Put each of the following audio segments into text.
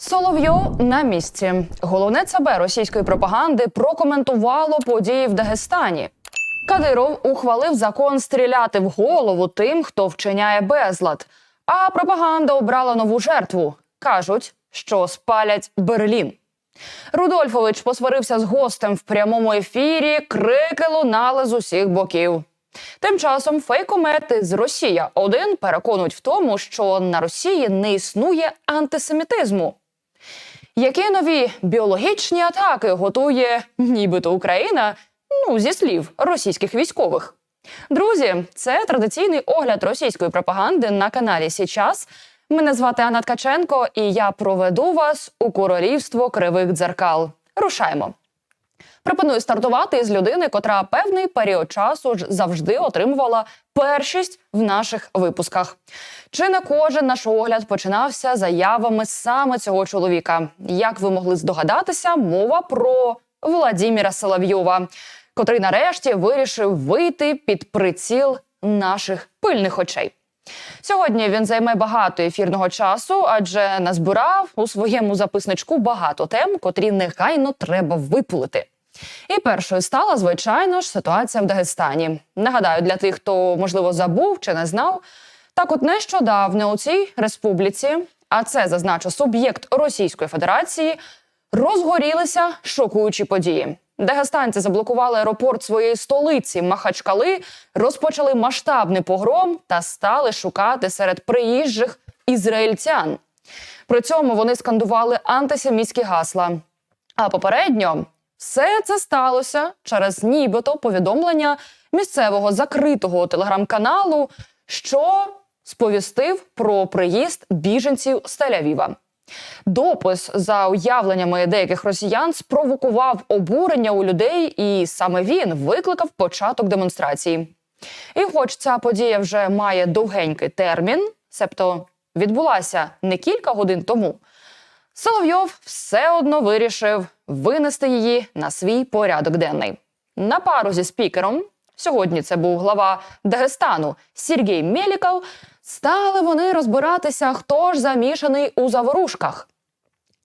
Соловйов на місці. Головне ЦБ російської пропаганди прокоментувало події в Дагестані. Кадиров ухвалив закон стріляти в голову тим, хто вчиняє безлад. А пропаганда обрала нову жертву. кажуть, що спалять Берлін. Рудольфович посварився з гостем в прямому ефірі. Крики лунали з усіх боків. Тим часом фейкомети з Росія 1 переконують в тому, що на Росії не існує антисемітизму. Які нові біологічні атаки готує нібито Україна? Ну, зі слів російських військових. Друзі, це традиційний огляд російської пропаганди на каналі Січас. Мене звати Анна Ткаченко, і я проведу вас у королівство кривих дзеркал. Рушаємо. Пропоную стартувати з людини, котра певний період часу ж завжди отримувала першість в наших випусках. Чи не кожен наш огляд починався заявами саме цього чоловіка? Як ви могли здогадатися, мова про Владіміра Соловйова, котрий нарешті вирішив вийти під приціл наших пильних очей. Сьогодні він займе багато ефірного часу, адже назбирав у своєму записничку багато тем, котрі негайно треба випулити. І першою стала, звичайно ж, ситуація в Дагестані. Нагадаю, для тих, хто можливо забув чи не знав, так от нещодавно у цій республіці, а це зазначу суб'єкт Російської Федерації, розгорілися шокуючі події. Дагестанці заблокували аеропорт своєї столиці Махачкали, розпочали масштабний погром та стали шукати серед приїжджих ізраїльтян. При цьому вони скандували антисемітські гасла. А попередньо все це сталося через нібито повідомлення місцевого закритого телеграм-каналу, що сповістив про приїзд біженців з Тель-Авіва. Допис за уявленнями деяких росіян спровокував обурення у людей, і саме він викликав початок демонстрації. І, хоч ця подія вже має довгенький термін, себто відбулася не кілька годин тому, Соловйов все одно вирішив винести її на свій порядок денний. На пару зі спікером сьогодні це був глава Дагестану Сергій Мєліков. Стали вони розбиратися, хто ж замішаний у заворушках.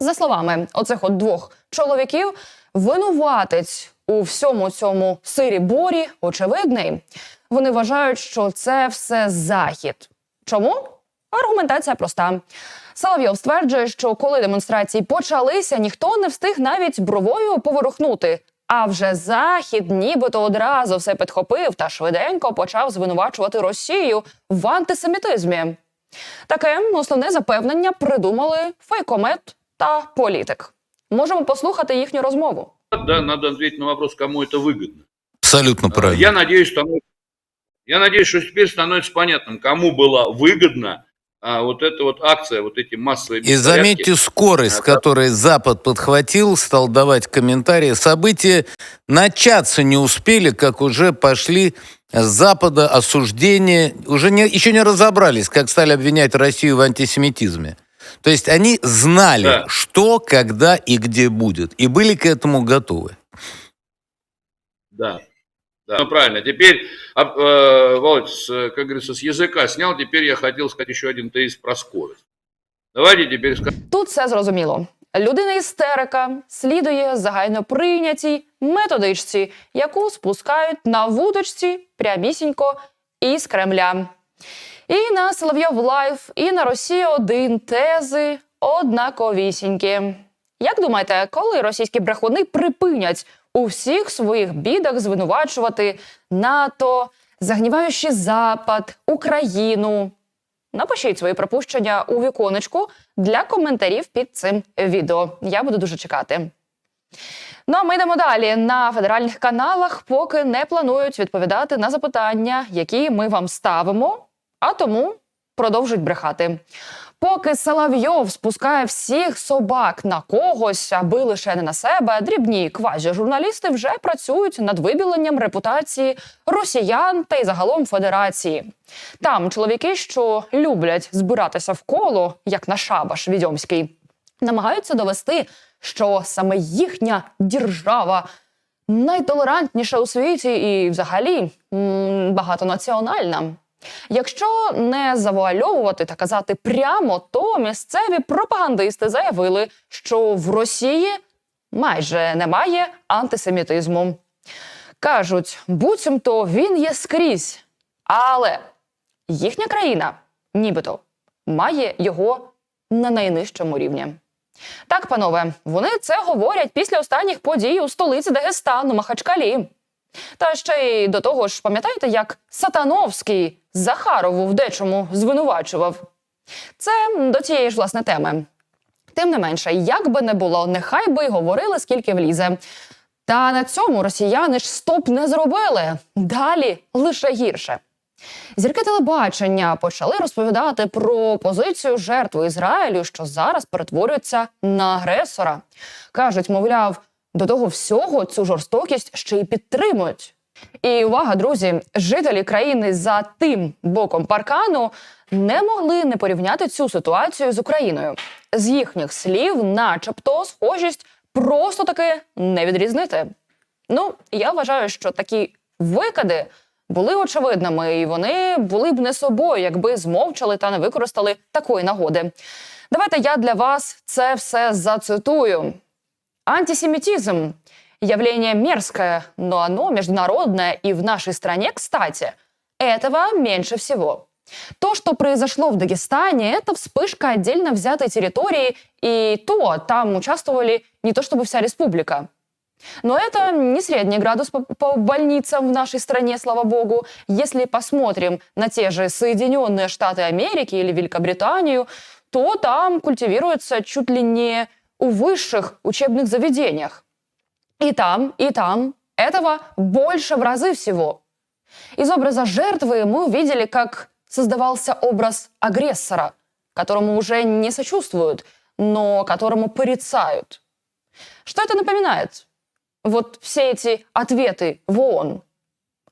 За словами оцих от двох чоловіків, винуватець у всьому цьому сирі борі очевидний. Вони вважають, що це все захід. Чому? Аргументація проста. Соловйов стверджує, що коли демонстрації почалися, ніхто не встиг навіть бровою поворухнути. А вже захід, нібито одразу все підхопив та швиденько почав звинувачувати Росію в антисемітизмі. Таке основне запевнення придумали фейкомет та політик. Можемо послухати їхню розмову. Да, надо ответить на вопрос, кому это выгодно. Абсолютно правильно. Я надеюсь, станов- я надеюсь, что теперь становится понятным, кому была выгодна а, вот эта вот акция, вот эти массовые И заметьте скорость, с А, которой Запад подхватил, стал давать комментарии. События начаться не успели, как уже пошли с Запада осуждения. Уже не, еще не разобрались, как стали обвинять Россию в антисемитизме. То есть они знали, Да. что, когда и где будет. И были к этому готовы. Да. Да, ну, правильно. Теперь, а, э, Володь, с, э, как говорится, с языка снял, теперь я хотел сказать еще один тезис про скорость. Давайте теперь скажем. Тут все зрозуміло. Людина істерика слідує загальноприйнятій методичці, яку спускають на вудочці прямісінько із Кремля. І на Соловйов Лайф, і на Росія 1 тези однаковісінькі. Як думаєте, коли російські брехуни припинять у всіх своїх бідах звинувачувати НАТО, загніваючи Запад, Україну? Напишіть свої припущення у віконечку для коментарів під цим відео. Я буду дуже чекати. Ну а ми йдемо далі. На федеральних каналах поки не планують відповідати на запитання, які ми вам ставимо, а тому продовжують брехати. Поки Соловйов спускає всіх собак на когось, аби лише не на себе, дрібні квазі-журналісти вже працюють над вибіленням репутації росіян та й загалом федерації. Там чоловіки, що люблять збиратися в коло, як на шабаш відьомський, намагаються довести, що саме їхня держава найтолерантніша у світі і, взагалі, багатонаціональна. Якщо не завуальовувати та казати прямо, то місцеві пропагандисти заявили, що в Росії майже немає антисемітизму. Кажуть, буцімто він є скрізь, але їхня країна, нібито, має його на найнижчому рівні. Так, панове, вони це говорять після останніх подій у столиці Дагестану Махачкалі. Та ще й до того ж, пам'ятаєте, як Сатановський Захарову в дечому звинувачував? Це до цієї ж власне теми. Тим не менше, як би не було, нехай би й говорили, скільки влізе. Та на цьому росіяни ж стоп не зробили. Далі лише гірше. Зірки телебачення почали розповідати про позицію жертви Ізраїлю, що зараз перетворюється на агресора. кажуть, мовляв, до того всього цю жорстокість ще й підтримують. І увага, друзі, жителі країни за тим боком паркану не могли не порівняти цю ситуацію з Україною. З їхніх слів, начебто, схожість просто таки не відрізнити. Ну, я вважаю, що такі викиди були очевидними, і вони були б не собою, якби змовчали та не використали такої нагоди. Давайте я для вас це все зацитую. Антисемитизм – явление мерзкое, но оно международное и в нашей стране, кстати, этого меньше всего. То, что произошло в Дагестане, это вспышка отдельно взятой территории, и то там участвовали не то чтобы вся республика. Но это не средний градус по, по больницам в нашей стране, слава богу. Если посмотрим на те же Соединенные Штаты Америки или Великобританию, то там культивируется чуть ли не у высших учебных заведениях. И там, и там этого больше в разы всего. Из образа жертвы мы увидели, как создавался образ агрессора, которому уже не сочувствуют, но которому порицают. Что это напоминает? Вот все эти ответы в ООН.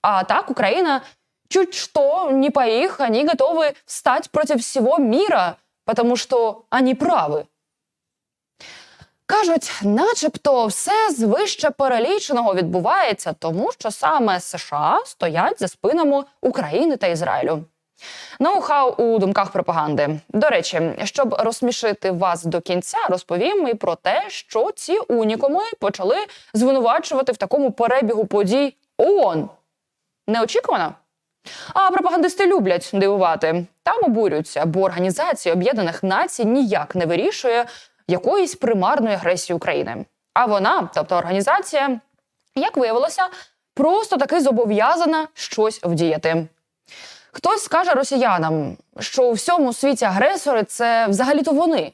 А так Украина чуть что не по их, они готовы встать против всего мира, потому что они правы. Кажуть, начебто все з вище переліченого відбувається, тому що саме США стоять за спинами України та Ізраїлю. Ноу-хау у думках пропаганди. До речі, щоб розсмішити вас до кінця, розповім і про те, що ці унікуми почали звинувачувати в такому перебігу подій ООН. Неочікувано? А пропагандисти люблять дивувати. Там обурюються, бо Організація Об'єднаних Націй ніяк не вирішує якоїсь примарної агресії України. А вона, тобто організація, як виявилося, просто таки зобов'язана щось вдіяти. Хтось скаже росіянам, що у всьому світі агресори це взагалі-то вони.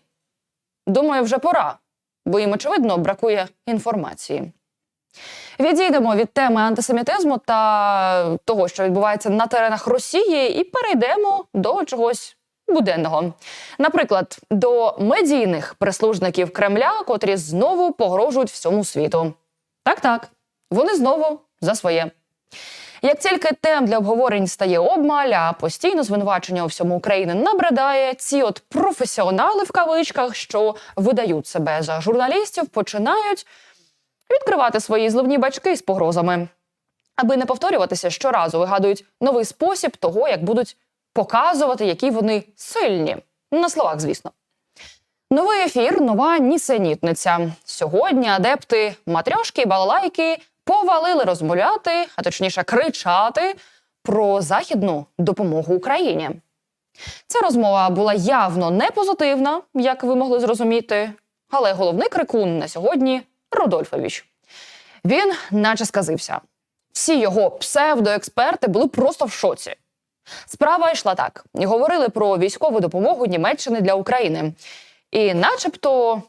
Думаю, вже пора, бо їм, очевидно, бракує інформації. Відійдемо від теми антисемітизму та того, що відбувається на теренах Росії, і перейдемо до чогось буденного. Наприклад, до медійних прислужників Кремля, котрі знову погрожують всьому світу. Так, так, вони знову за своє. Як тільки тем для обговорень стає обмаль, а постійно звинувачення у всьому України набридає, ці от професіонали в кавичках, що видають себе за журналістів, починають відкривати свої зливні бачки з погрозами. Аби не повторюватися, щоразу вигадують новий спосіб того, як будуть показувати, які вони сильні. На словах, звісно. Новий ефір, нова нісенітниця. Сьогодні адепти матрьошки і балалайки повалили розмовляти, а точніше кричати про західну допомогу Україні. Ця розмова була явно не позитивна, як ви могли зрозуміти, але головний крикун на сьогодні Рудольфович. Він наче сказився. Всі його псевдоексперти були просто в шоці. Справа йшла так: говорили про військову допомогу Німеччини для України. І, начебто,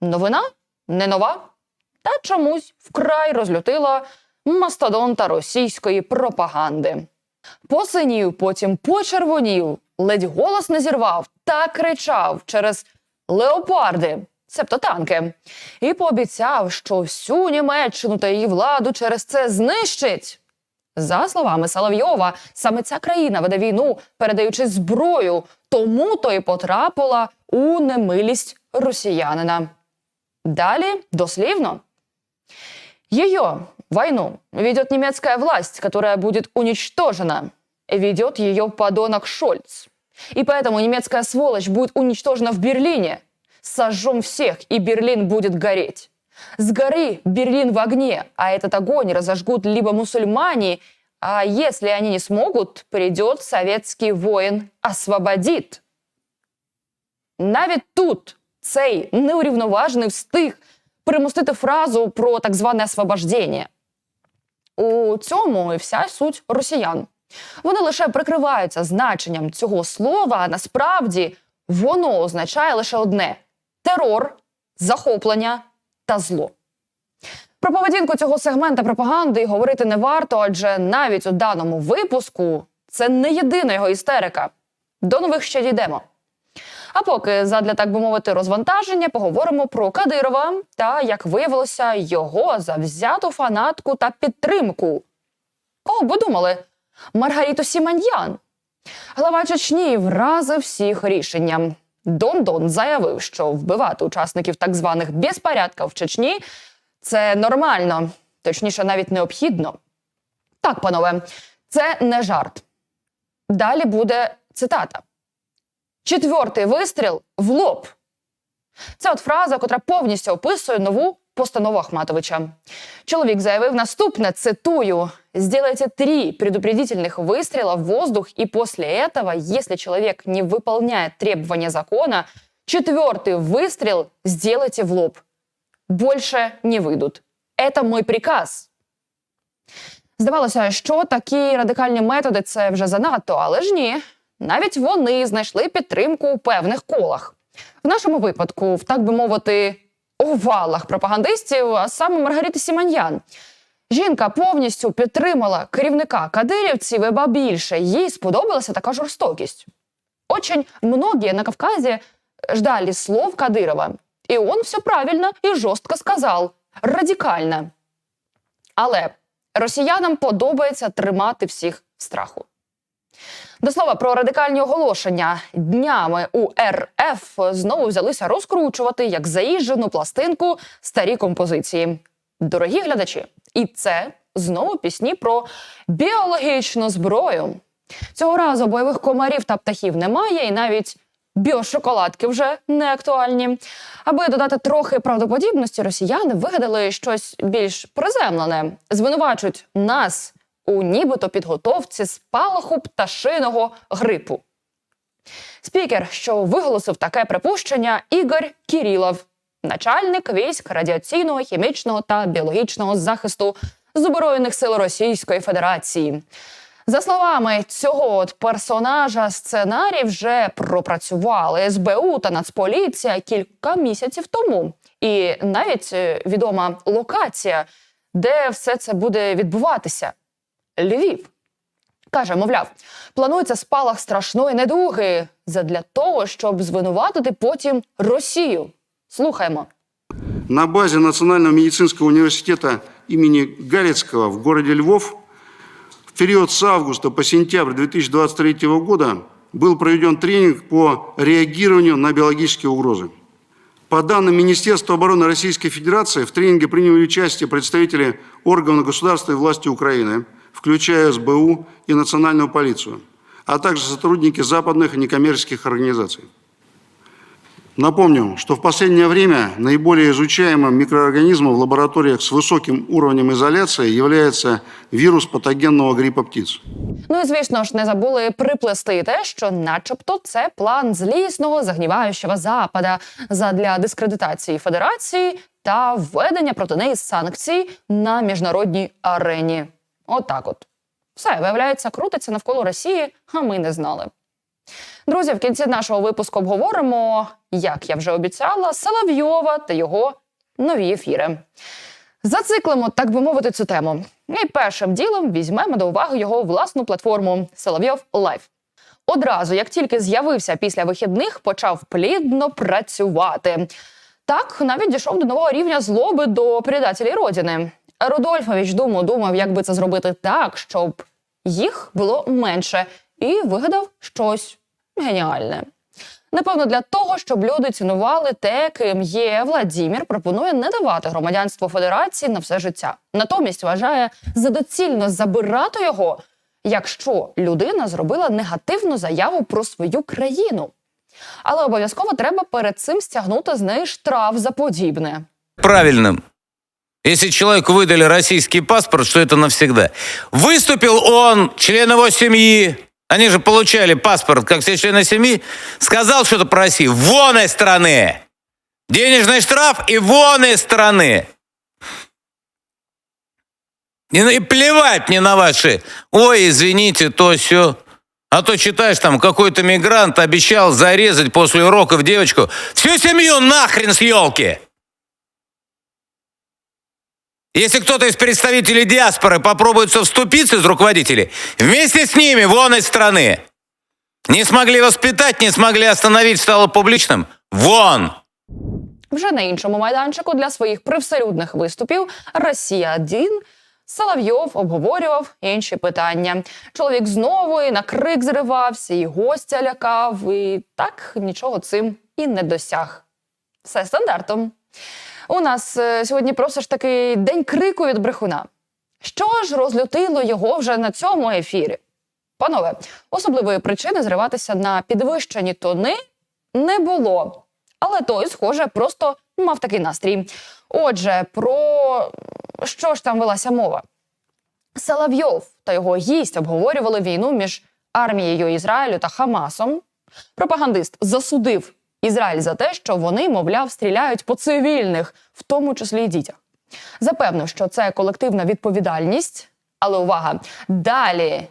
новина не нова, та чомусь вкрай розлютила мастодонта російської пропаганди. Посинів, потім почервонів, ледь голос не зірвав та кричав через леопарди, себто танки, і пообіцяв, що всю Німеччину та її владу через це знищить. За словами Соловйова, саме ця країна веде війну, передаючи зброю, тому то й потрапила у немилість росіянина. Далі дослівно. Ее войну ведет немецкая власть, которая будет уничтожена. ведет ее подонок Шольц. И поэтому немецкая сволочь будет уничтожена в Берлине. Сожжем всех, и Берлин будет гореть. Сгори Берлин в огне, а этот огонь разожгут либо мусульмане, а если они не смогут, придет советский воин, освободит. Навіть тут цей неурівноважений встиг примустити фразу про так зване освобождення. У цьому і вся суть росіян. Вони лише прикриваються значенням цього слова, а насправді воно означає лише одне: терор, захоплення та зло. Про поведінку цього сегмента пропаганди говорити не варто, адже навіть у даному випуску це не єдина його істерика. До нових ще дійдемо. А поки задля так би мовити розвантаження, поговоримо про Кадирова та, як виявилося, його завзяту фанатку та підтримку. Кого б думали? Маргаріту Сіманьян. Глава Чечні вразив всіх рішенням. Дон Дон заявив, що вбивати учасників так званих безпорядків в Чечні це нормально, точніше, навіть необхідно. Так, панове, це не жарт. Далі буде цитата. Четвертий вистріл в лоб. Це от фраза, котра повністю описує нову постанову Ахматовича. Чоловік заявив наступне: цитую: сделайте три предупредительных выстрела в воздух, и после этого, если человек не выполняет требования закона, четвертый выстрел сделайте в лоб. Больше не выйдут. Это мой приказ. Здавалося, що такі радикальні методи це вже занадто, але ж ні. Навіть вони знайшли підтримку у певних колах. В нашому випадку, в так би мовити, овалах пропагандистів, а саме Маргарити Сіманьян. Жінка повністю підтримала керівника кадирівців, і ба більше їй сподобалася така жорстокість. Очень многие на Кавказе ждали слов Кадырова. И он все правильно и жорстко сказав. Радикально. Але росіянам подобається тримати всіх в страху. До слова про радикальні оголошення днями у РФ знову взялися розкручувати як заїжджену пластинку старі композиції. Дорогі глядачі, і це знову пісні про біологічну зброю. Цього разу бойових комарів та птахів немає, і навіть біошоколадки вже не актуальні. Аби додати трохи правдоподібності, росіяни вигадали щось більш приземлене, звинувачують нас у нібито підготовці спалаху пташиного грипу. Спікер, що виголосив таке припущення, Ігор Кірілов, начальник військ радіаційного, хімічного та біологічного захисту Збройних сил Російської Федерації. За словами цього от персонажа, сценарій вже пропрацювали СБУ та Нацполіція кілька місяців тому. І навіть е, відома локація, де все це буде відбуватися Львів. Каже, мовляв, планується спалах страшної недуги задля того, щоб звинуватити потім Росію. Слухаємо. На базе Национального медицинского университета имени Галицкого в городе Львов в период с августа по сентябрь 2023 года был проведен тренинг по реагированию на биологические угрозы. По данным Министерства обороны Российской Федерации, в тренинге приняли участие представители органов государства и власти Украины, включая СБУ и национальную полицию, а также сотрудники западных и некоммерческих организаций. Напомню, что в последнее время наиболее изучаемым микроорганизмом в лабораториях с высоким уровнем изоляции является вирус патогенного гриппа птиц. Ну і звісно ж, не забули приплести те, що, начебто, це план злісного загніваючого запада задля дискредитації федерації та введення проти неї санкцій на міжнародній арені. Отак, от все виявляється, крутиться навколо Росії, а ми не знали. Друзі, в кінці нашого випуску обговоримо, як я вже обіцяла, Соловйова та його нові ефіри. Зациклимо, так би мовити, цю тему. І першим ділом візьмемо до уваги його власну платформу Соловйов Лайф. Одразу, як тільки з'явився після вихідних, почав плідно працювати. Так навіть дійшов до нового рівня злоби до предателів родини. Рудольфович думав, думав, як би це зробити так, щоб їх було менше, і вигадав щось геніальне. Напевно, для того, щоб люди цінували те, ким є Владімір, пропонує не давати громадянство Федерації на все життя. Натомість вважає за доцільно забирати його якщо людина зробила негативну заяву про свою країну. Але обов'язково треба перед цим стягнути з неї штраф за подібне. правильным. Если человеку выдали российский паспорт, что это навсегда. Выступил он, член его семьи, они же получали паспорт, как все члены семьи, сказал что-то про Россию. Вон из страны! Денежный штраф и вон из страны! И, и плевать мне на ваши, ой, извините, то все. А то читаешь, там какой-то мигрант обещал зарезать после уроков девочку. Всю семью нахрен с елки! Если кто-то из представителей диаспоры попробует вступиться из руководителей, вместе с ними вон из страны. Не смогли воспитать, не смогли остановить, стало публичным. Вон! Вже на іншому майданчику для своїх привселюдних виступів Росія 1 Соловйов обговорював інші питання. Чоловік знову і на крик зривався, і гостя лякав, і так нічого цим і не досяг. Все стандартом. У нас е, сьогодні просто ж такий день крику від брехуна. Що ж розлютило його вже на цьому ефірі? Панове, особливої причини зриватися на підвищені тони не було. Але той, схоже, просто мав такий настрій. Отже, про що ж там велася мова? Соловйов та його гість обговорювали війну між армією Ізраїлю та Хамасом. Пропагандист засудив Ізраїль за те, що вони, мовляв, стріляють по цивільних, в тому числі й дітях. Запевнив, що це колективна відповідальність. Але увага! Далі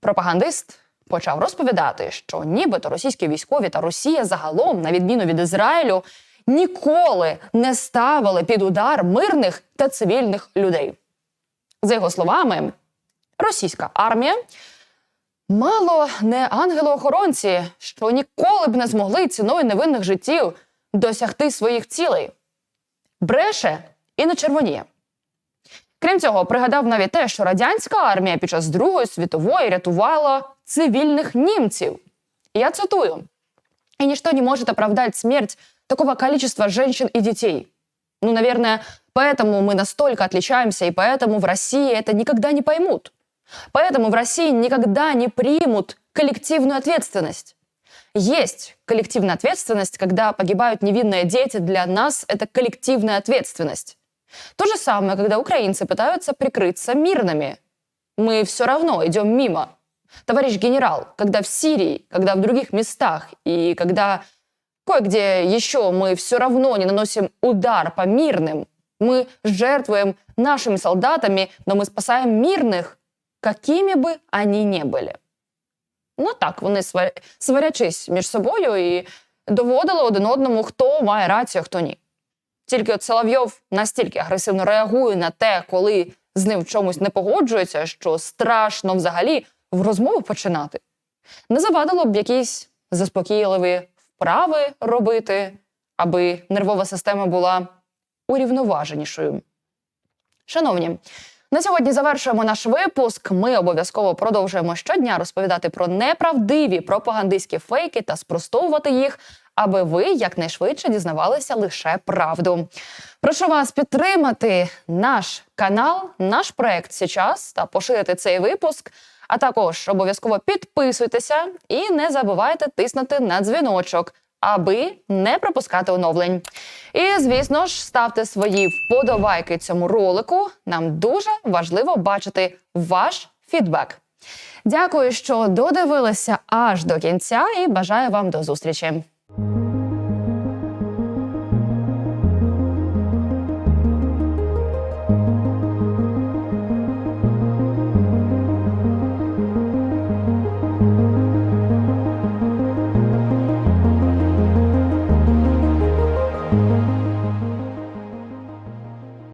пропагандист почав розповідати, що нібито російські військові та Росія загалом, на відміну від Ізраїлю, ніколи не ставили під удар мирних та цивільних людей. За його словами, російська армія мало не ангели-охоронці, що ніколи б не змогли ціною невинних життів досягти своїх цілей. Бреше і не червоніє. Крім цього, пригадав навіть те, що радянська армія під час Другої світової рятувала цивільних німців. Я цитую: «И ничто не может оправдать смерть такого количества женщин и детей. Ну, наверное, поэтому мы настолько отличаемся, и поэтому в России это никогда не поймут. Поэтому в России никогда не примут коллективную ответственность. Есть коллективная ответственность, когда погибают невинные дети, для нас это коллективная ответственность. То же самое, когда украинцы пытаются прикрыться мирными. Мы все равно идем мимо. Товарищ генерал, когда в Сирии, когда в других местах и когда кое-где еще мы все равно не наносим удар по мирным, мы жертвуем нашими солдатами, но мы спасаем мирных, какими бы они ни были. Ну так, вони свар- сварячись між собою і доводили один одному, хто має рацію, а хто ні. Тільки от Соловйов настільки агресивно реагує на те, коли з ним в чомусь не погоджується, що страшно взагалі в розмову починати. Не завадило б якісь заспокійливі вправи робити, аби нервова система була урівноваженішою. Шановні, на сьогодні завершуємо наш випуск. Ми обов'язково продовжуємо щодня розповідати про неправдиві пропагандистські фейки та спростовувати їх, аби ви якнайшвидше дізнавалися лише правду. Прошу вас підтримати наш канал, наш проект сейчас та поширити цей випуск. А також обов'язково підписуйтеся і не забувайте тиснути на дзвіночок, аби не пропускати оновлень. І, звісно ж, ставте свої вподобайки цьому ролику. Нам дуже важливо бачити ваш фідбек. Дякую, що додивилися аж до кінця, і бажаю вам до зустрічі.